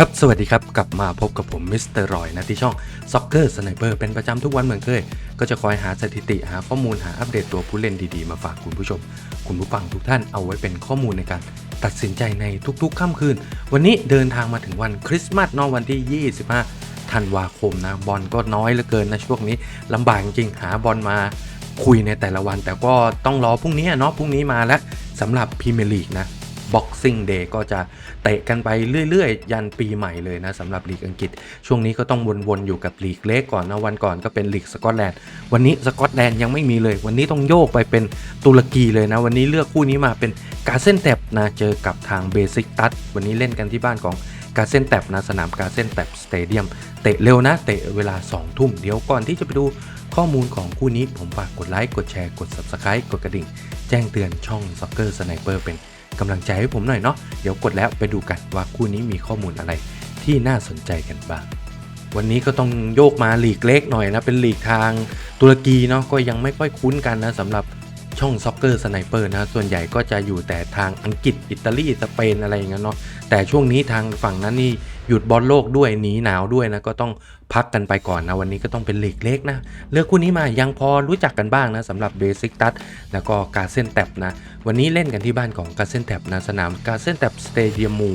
ครับ สวัสดีครับ กลับมาพบกับผมมิสเตอร์รอยนะที่ช่อง Soccer Sniper เป็นประจำทุกวันเหมือนเคย ก็จะคอยหาสถิติหาข้อมูลหาอัปเดตตัวผู้เล่นดีๆ มาฝากคุณผู้ชม คุณผู้ฟังทุกท่านเอาไว้เป็นข้อมูลในการตัดสินใจในทุกๆ ค่ำคืน วันนี้เดินทางมาถึงวันคริสต์มาสนอกวันที่ 25 ธันวาคมนะ บอลก็น้อยเหลือเกินนะช่วงนี้ลำบากจริงหาบอลมาคุยในแต่ละวัน แต่ก็ต้องรอพรุ่งนี้เนาะพรุ่งนี้มาแล้วสำหรับพรีเมียร์ลีกนะ Boxing Day ก็จะเตะกันไปเรื่อยๆ ยันปีใหม่เลยนะสำหรับลีกอังกฤษ ช่วงนี้ก็ต้องวนๆ อยู่กับลีกเล็กก่อนนะ วันก่อนก็เป็นลีกสกอตแลนด์วันนี้สกอตแลนด์ยังไม่มีเลย วันนี้ต้องโยกไปเป็นตุรกีเลยนะ วันนี้เลือกคู่นี้มาเป็นกาเซนแตบนะเจอกับทางเบซิกตัสวันนี้เล่นกันที่บ้านของกาเซนแตบนะสนามกาเซนแตบสเตเดียมเตะเร็วนะเตะเวลา 2 ทุ่มเดี๋ยวก่อนที่จะไปดูข้อมูลของคู่นี้ผมฝากกดไลค์กดแชร์กด Subscribe กดกระดิ่ง แจ้งเตือนช่อง Soccer Sniper เป็น กำลังใจให้ผมหน่อยเนาะเดี๋ยวกดแล้วไปดูกันว่าคู่นี้มีข้อมูลอะไรที่น่าสนใจกันบ้างวันนี้ก็ต้องโยกมาหลีกเล็กหน่อยนะ เป็นหลีกทางตุรกีเนาะก็ยังไม่ค่อยคุ้นกันนะสำหรับช่องซ็อกเกอร์สไนเปอร์นะส่วนใหญ่ก็จะอยู่แต่ทางอังกฤษอิตาลีสเปนอะไรอย่างเงี้ยเนาะแต่ช่วงนี้ทางฝั่งนั้นนี่ หยุดบอลโลกด้วยหนีหนาวด้วยนะก็ต้องพักกันไปก่อนนะวันนี้ก็ต้องเป็นหลีกเล็กนะเลือกคู่นี้มายังพอรู้จักกันบ้างนะสำหรับเบสิกตัสแล้วก็กาเซนแตบนะวันนี้เล่นกันที่บ้านของกาเซนแตบนะสนามกาเซนแตบสเตเดียมู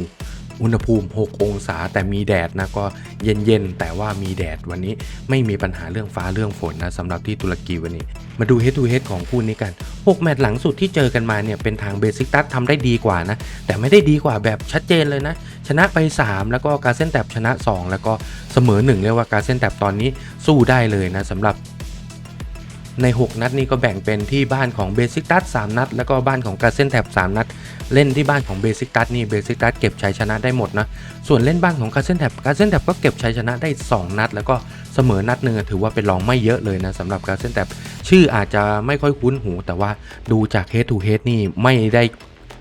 อุณหภูมิ 6 องศาแต่มีแดดนะก็เย็นๆ แต่ว่ามีแดดวันนี้ไม่มีปัญหาเรื่องฟ้าเรื่องฝนนะสำหรับที่ตุรกีวันนี้ มาดู head to head ของคู่นี้กัน 6 แมตช์หลังสุดที่เจอกันมาเนี่ยเป็นทางเบสิกตัสทำได้ดีกว่านะ แต่ไม่ได้ดีกว่าแบบชัดเจนเลยนะ ชนะไป 3 แล้วก็กาเซนแตบชนะ 2 แล้วก็เสมอ 1 เรียกว่ากาเซนแตบตอนนี้สู้ได้เลยนะสำหรับ ใน 6 นัดนี้ก็แบ่งเป็นที่บ้านของเบสิกตัส3นัด แล้วก็บ้านของกาเซนแท็บ3นัด เล่นที่บ้านของเบสิกตัสนี่เบสิกตัสเก็บชัยชนะได้หมดนะ ส่วนเล่นบ้านของกาเซนแท็บกาเซนแท็บก็เก็บชัยชนะได้ 2 นัด แล้วก็เสมอนัดหนึ่งถือว่าเป็นรองไม่เยอะเลยนะสำหรับกาเซนแท็บชื่ออาจจะไม่ค่อยคุ้นหู แต่ว่าดูจากเฮดทูเฮดนี่ไม่ได้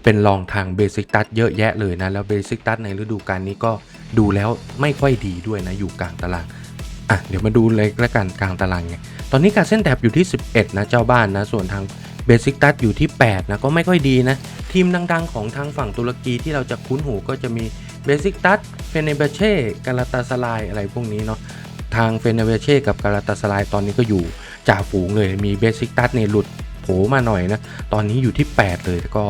เป็นรองทางเบสิกตัสเยอะแยะเลยนะแล้วเบสิกตัสในฤดูกาลนี้ก็ดูแล้วไม่ค่อยดีด้วยนะอยู่กลางตาราง อะเดี๋ยวมาดูเลยละกันกลางตารางไงตอนนี้การเส้นแถบอยู่ที่ 11 นะเจ้าบ้านนะ ส่วนทางเบสิกตัสอยู่ที่ 8 นะ ก็ไม่ค่อยดีนะ ทีมดังๆ ของทางฝั่งตุรกีที่เราจะคุ้นหูก็จะมีเบสิกตัสเฟเนเบเช่กาลาตาสลายอะไรพวกนี้เนาะทางเฟเนเบเช่กับกาลาตาสลายตอนนี้ก็อยู่จ่าฝูงเลยมีเบสิกตัสเนี่ยหลุดโผมาหน่อยนะ ตอนนี้อยู่ที่ 8 เลยก็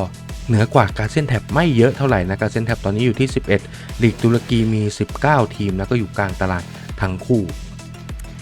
เหนือกว่าการเส้นแถบไม่เยอะเท่าไหร่นะการเส้นแถบตอนนี้อยู่ที่ 11ลีกตุรกีมี 19 ทีมแล้วก็อยู่กลางตาราง ทั้งคู่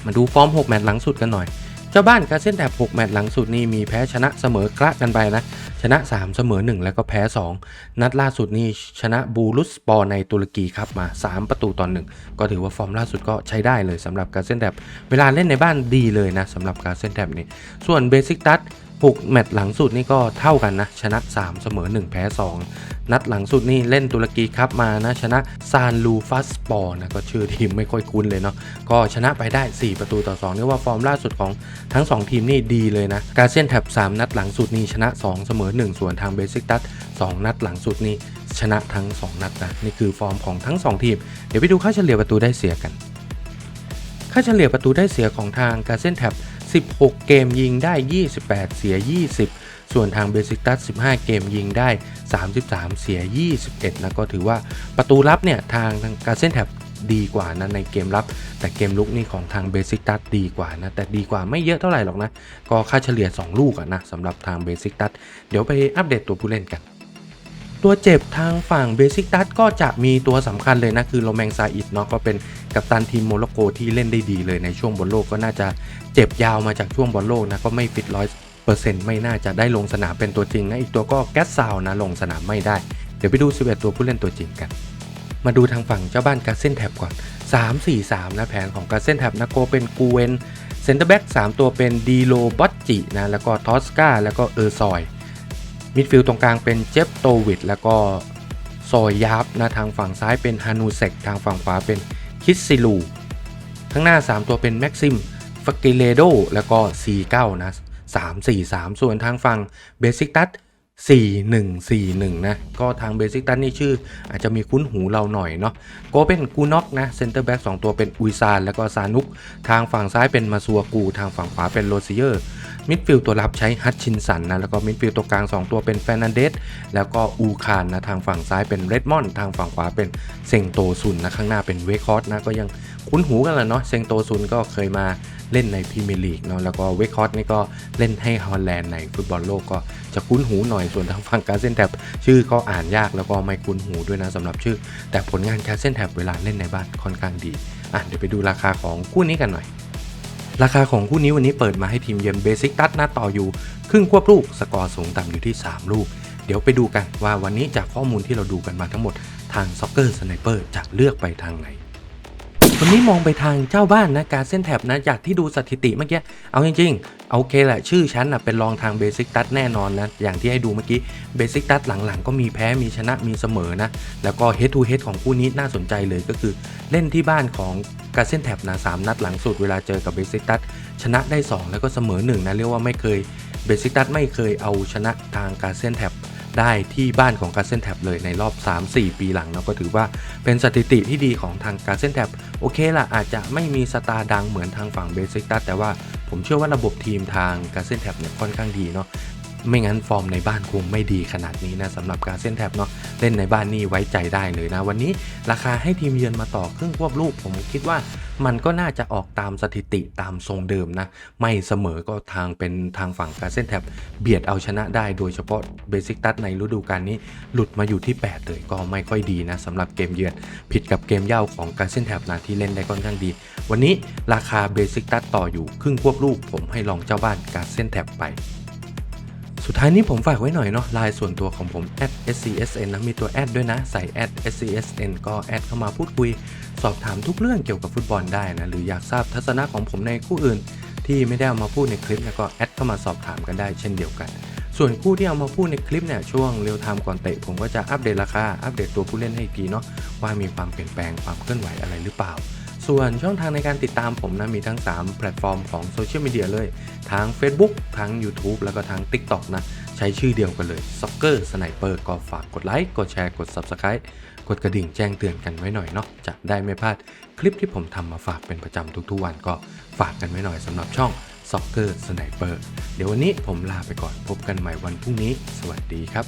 มาดูฟอร์ม 6 แมตช์หลังสุดกันหน่อย เจ้าบ้านกาเส้นแถบ6 แมตช์หลังสุดนี่มีแพ้ชนะเสมอคละกันไปนะ ชนะ 3 เสมอ 1 แล้วก็แพ้ 2 นัดล่าสุดนี่ชนะบูรุสปอร์ในตุรกีครับมา 3 ประตูต่อหนึ่งก็ถือว่าฟอร์มล่าสุดก็ใช้ได้เลยสำหรับกาเส้นแถบเวลาเล่นในบ้านดีเลยนะสำหรับกาเส้นแถบนี้ส่วนเบสิกตัส6แมตช์หลังสุดนี่ก็เท่ากันนะชนะ 3 เสมอ 1 แพ้ 2 นัดหลังสุดนี่เล่นตุรกีครับมานะชนะซานลูฟัสปอร์นะก็ชื่อทีมไม่ค่อยคุ้นเลยเนาะก็ชนะไปได้ 4 ประตูต่อ2เรียกว่าฟอร์มล่าสุดของทั้ง 2 ทีมนี่ดีเลยนะการเส้นแถบ3 นัดหลังสุดนี่ชนะ 2 เสมอ 1 ส่วนทางเบสิกตัส2นัดหลังสุดนี่ชนะทั้ง 2 นัดนะนี่คือฟอร์มของทั้ง 2 ทีม เดี๋ยวไปดูค่าเฉลี่ยประตูได้เสียกัน ค่าเฉลี่ยประตูได้เสียของทางการเส้นแถบ16 เกมยิงได้ 28 เสีย 20 ส่วนทางเบสิกตัส 15 เกมยิงได้ 33 เสีย 21 นะก็ถือว่าประตูรับเนี่ยทางทางการเส้นแถบดีกว่านะในเกมรับ แต่เกมลุกนี่ของทางเบสิกตัสดีกว่านะ แต่ดีกว่าไม่เยอะเท่าไหร่หรอกนะ ก็ค่าเฉลี่ย 2 ลูกอะนะสำหรับทางเบสิกตัสเดี๋ยวไปอัปเดตตัวผู้เล่นกัน ตัวเจ็บทางฝั่งเบสิกตัสก็จะมีตัวสำคัญเลยนะ คือโรแมงซาอิดเนาะก็เป็นกัปตันทีมโมร็อกโกที่เล่นได้ดีเลยในช่วงบอลโลกก็น่าจะเจ็บยาวมาจากช่วงบอลโลกนะก็ไม่ฟิตร้อย เปอร์เซ็นต์ไม่น่าจะได้ลงสนามเป็นตัวจริงนะอีกตัวก็แก๊สซาวนะลงสนามไม่ได้ เดี๋ยวไปดู 11 ตัวผู้เล่นตัวจริงกัน มาดูทางฝั่งเจ้าบ้านกาเซนแท็บก่อน 3-4-3 นะแผนของกาเซนแท็บนะโกเป็นกูเวนเซนเตอร์แบ็ก3ตัวเป็นดีโลบอตจินะแล้วก็ทอสกาแล้วก็เออร์ซอยมิดฟิลด์ตรงกลางเป็นเจฟโตวิดแล้วก็ซอยยับนะทางฝั่งซ้ายเป็นฮานูเซกทางฝั่งขวาเป็นคิสซิลูข้างหน้า 3 ตัวเป็นแม็กซิมฟากิเลโดแล้วก็ C9 นะ 3 4 3 ส่วนทางฝั่งเบสิกตัส4141 นะ ก็ทางเบสิกตัสนี่ชื่อ อาจจะมีคุ้นหูเราหน่อยเนาะก็เป็นกูน็อกนะเซนเตอร์แบ็ก2ตัวเป็นอุยซานแล้วก็ซานุก ทางฝั่งซ้ายเป็นมาซัวกู ทางฝั่งขวาเป็นโรซิเยอร์มิดฟิลด์ตัวรับใช้ฮัตชินสันนะ แล้วก็มิดฟิลด์ตัวกลาง 2 ตัวเป็นแฟรนันเดสแล้วก็อูคานนะ ทางฝั่งซ้ายเป็นเรดมอนทางฝั่งขวาเป็นเซงโตซุนนะ ข้างหน้าเป็นเวคอสนะ ก็ยังคุ้นหูกันแหละเนาะเซงโตซุนก็เคยมา เล่นในพรีเมียร์ลีกเนาะแล้วก็เวคอสนี่ก็เล่นให้ฮอลแลนด์ในฟุตบอลโลกก็จะคุ้นหูหน่อยส่วนทางฝั่งการเส้นแถบชื่อก็อ่านยากแล้วก็ไม่คุ้นหูด้วยนะสำหรับชื่อ แต่ผลงานการเส้นแถบเวลาเล่นในบ้านค่อนข้างดีอะเดี๋ยวไปดูราคาของคู่นี้กันหน่อยราคาของคู่นี้วันนี้เปิดมาให้ทีมเยือนเบสิกตัดหน้าต่ออยู่ ครึ่งควบลูกสกอร์สูงต่ำอยู่ที่ 3 ลูก เดี๋ยวไปดูกันว่าวันนี้จากข้อมูลที่เราดูกันมาทั้งหมดทางซ็อกเกอร์สไนเปอร์จะเลือกไปทางไหน วันนี้มองไปทางเจ้าบ้านนะการเส้นแถบนะจากที่ดูสถิติเมื่อกี้เอาจริงๆโอเคแหละชื่อฉันนะเป็นรองทางเบสิกตัดแน่นอนนะอย่างที่ให้ดูเมื่อกี้เบสิกตัดหลังๆ ก็มีแพ้มีชนะมีเสมอนะแล้วก็ head to head ของคู่นี้น่าสนใจเลยก็คือเล่นที่บ้านของการเส้นแถบนะสามนัดหลังสุดเวลาเจอกับเบสิกตัดชนะได้ 2 แล้วก็เสมอ1นะเรียกว่าไม่เคยเบสิกตัดไม่เคยเอาชนะทางการเส้นแถบ ได้ที่บ้านของการเซนแท็บเลยในรอบ 3-4 ปีหลังเนาะก็ถือว่าเป็นสถิติที่ดีของทางการเซนแท็บโอเคล่ะอาจจะไม่มีสตาร์ดังเหมือนทางฝั่งเบสิกตัสแต่ว่าผมเชื่อว่าระบบทีมทางการเซนแท็บเนี่ยค่อนข้างดีเนาะ ไม่งั้นฟอร์มในบ้านคงไม่ดีขนาดนี้นะสำหรับการเส้นแท็บเนาะเล่นในบ้านนี่ไว้ใจได้เลยนะ วันนี้ราคาให้ทีมเยือนมาต่อครึ่งควบลูกผมคิดว่ามันก็น่าจะออกตามสถิติตามทรงเดิมนะ ไม่เสมอก็ทางเป็นทางฝั่งการเส้นแท็บเบียดเอาชนะได้โดยเฉพาะเบสิกตัสในฤดูกาลนี้หลุดมาอยู่ที่ 8 เลยก็ไม่ค่อยดีนะสำหรับเกมเยือน ผิดกับเกมเย่าของการเส้นแท็บนะที่เล่นได้ค่อนข้างดี วันนี้ราคาเบสิกตัสต่ออยู่ครึ่งควบลูก ผมให้ลองเจ้าบ้านการเส้นแท็บไป สุดท้ายนี้ผมฝากไว้หน่อยเนาะไลน์ส่วนตัวของผม @scsn นะมีตัวแอดด้วยนะ ใส่ @scsn ก็แอดเข้ามาพูดคุย สอบถามทุกเรื่องเกี่ยวกับฟุตบอลได้นะ หรืออยากทราบทัศนะของผมในคู่อื่น ที่ไม่ได้เอามาพูดในคลิปนะก็แอดเข้ามาสอบถามกันได้เช่นเดียวกัน ส่วนคู่ที่เอามาพูดในคลิปเนี่ยช่วงเรียวไทม์ก่อนเตะผมก็จะอัปเดตราคาอัปเดตตัวผู้เล่นให้อีกทีเนาะว่ามีความเปลี่ยนแปลงความเคลื่อนไหวอะไรหรือเปล่า ส่วนช่องทางในการติดตามผมนะมีทั้ง 3 แพลตฟอร์มของโซเชียลมีเดียเลย ทั้ง Facebook ทั้ง YouTube แล้วก็ทั้ง TikTok นะ ใช้ชื่อเดียวกันเลย Soccer Sniper ก็ฝากกดไลค์ กดแชร์ กด Subscribe กดกระดิ่งแจ้งเตือนกันไว้หน่อยเนาะจะได้ไม่พลาดคลิปที่ผมทำมาฝากเป็นประจำทุกๆวันก็ฝากกันไว้หน่อยสำหรับช่อง Soccer Sniper เดี๋ยววันนี้ผมลาไปก่อนพบกันใหม่วันพรุ่งนี้ สวัสดีครับ